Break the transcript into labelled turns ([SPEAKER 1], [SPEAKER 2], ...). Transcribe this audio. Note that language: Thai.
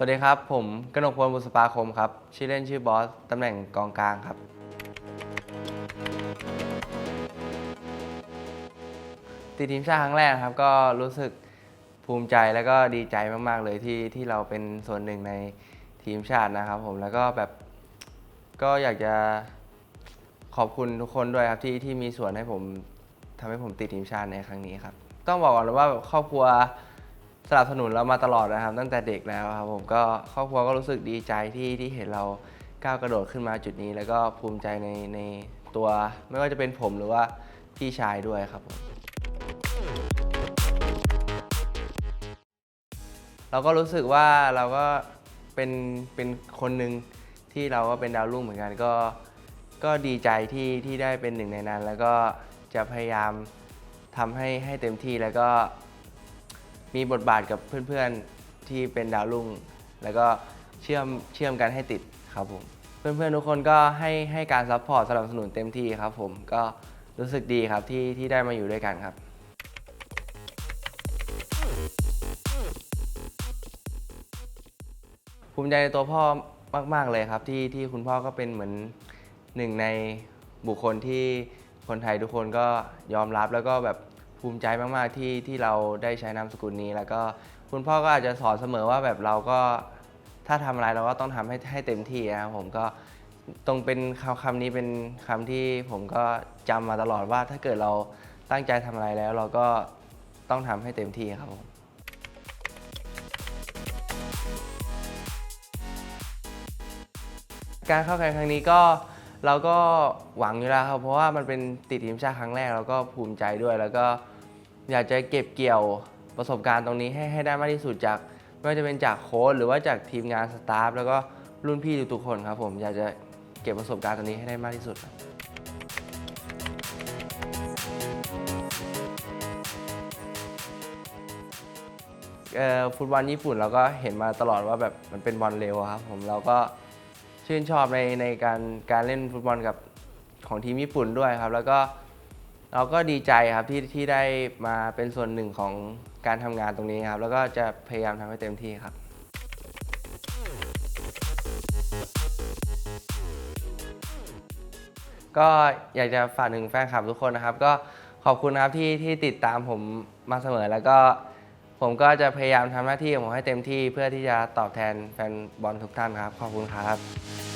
[SPEAKER 1] สวัสดีครับ ผมกนกพลบุษปาคมครับ ชื่อเล่นชื่อบอส ตำแหน่งกองกลางครับ ติดทีมชาติครั้งแรกนะครับ ก็รู้สึกภูมิใจแล้วก็ดีใจมากๆเลยที่ที่เราเป็นส่วนหนึ่งในทีมชาตินะครับผมแล้วก็แบบก็อยากจะขอบคุณทุกคนด้วยครับที่ที่มีส่วนให้ผมทำให้ผมติดทีมชาติในครั้งนี้ครับ ต้องบอกก่อนเลยว่าครอบครัว สนับสนุนเรามาตลอดนะครับ ตั้งแต่เด็กแล้วครับผมก็ครอบครัวก็รู้สึกดีใจที่ที่เห็นเราก้าวกระโดดขึ้นมาจุดนี้ แล้วก็ภูมิใจในในตัว ไม่ว่าจะเป็นผมหรือว่าพี่ชายด้วยครับผมเราก็รู้สึกว่าเราก็เป็นเป็นคนหนึ่งที่เราก็เป็นดาวรุ่งเหมือนกันก็ก็ดีใจที่ที่ได้เป็นหนึ่งในนั้น แล้วก็จะพยายามทำให้ให้เต็มที่แล้วก็ มีบทบาทกับเพื่อนๆที่เป็นดาวรุ่ง แล้วก็เชื่อมเชื่อมกันให้ติดครับผม เพื่อนๆทุกคนก็ให้ให้การซัพพอร์ตสนับสนุนเต็มที่ครับผมก็รู้สึกดีครับที่ที่ได้มาอยู่ด้วยกันครับภูมิใจในตัวพ่อมาก ๆ เลยครับที่ที่คุณพ่อก็เป็นเหมือนหนึ่งในบุคคลที่คนไทยทุกคนก็ยอมรับแล้วก็แบบ ภูมิใจมาก ๆ ที่ที่เราได้ใช้นามสกุลนี้ แล้วก็คุณพ่อก็อาจจะสอนเสมอว่าแบบเราก็ถ้าทำอะไรเราก็ต้องทำให้ให้เต็มที่นะครับผมก็ตรงเป็นคำคำนี้เป็นคำที่ผมก็จำมาตลอดว่าถ้าเกิดเราตั้งใจทำอะไรแล้ว เราก็ต้องทำให้เต็มที่ครับผม การเข้าแข่งครั้งนี้ก็ เราก็หวังอยู่แล้วครับ เพราะว่ามันเป็นติดทีมชาติครั้งแรกเราก็ภูมิใจด้วย แล้วก็อยากจะเก็บเกี่ยวประสบการณ์ตรงนี้ให้ให้ได้มากที่สุดจากไม่ว่าจะเป็นจากโค้ชหรือว่าจากทีมงานสตาฟแล้วก็รุ่นพี่ทุกๆคนครับ ผมอยากจะเก็บประสบการณ์ตรงนี้ให้ได้มากที่สุดครับเอ่อฟุตบอลญี่ปุ่นเราก็เห็นมาตลอดว่าแบบมันเป็นบอลเร็วครับผมเราก็ ชื่นชอบในในการการเล่นฟุตบอลกับของทีมญี่ปุ่นด้วยครับ แล้วก็เราก็ดีใจครับที่ที่ได้มาเป็นส่วนหนึ่งของการทำงานตรงนี้ครับ แล้วก็จะพยายามทำให้เต็มที่ครับ ก็อยากจะฝากถึงแฟนคลับทุกคนนะครับ ก็ขอบคุณนะครับที่ที่ติดตามผมมาเสมอแล้วก็ ผมก็จะพยายามทำหน้าที่ของผมให้เต็มที่เพื่อที่จะตอบแทนแฟนบอลทุกท่านครับ ขอบคุณครับ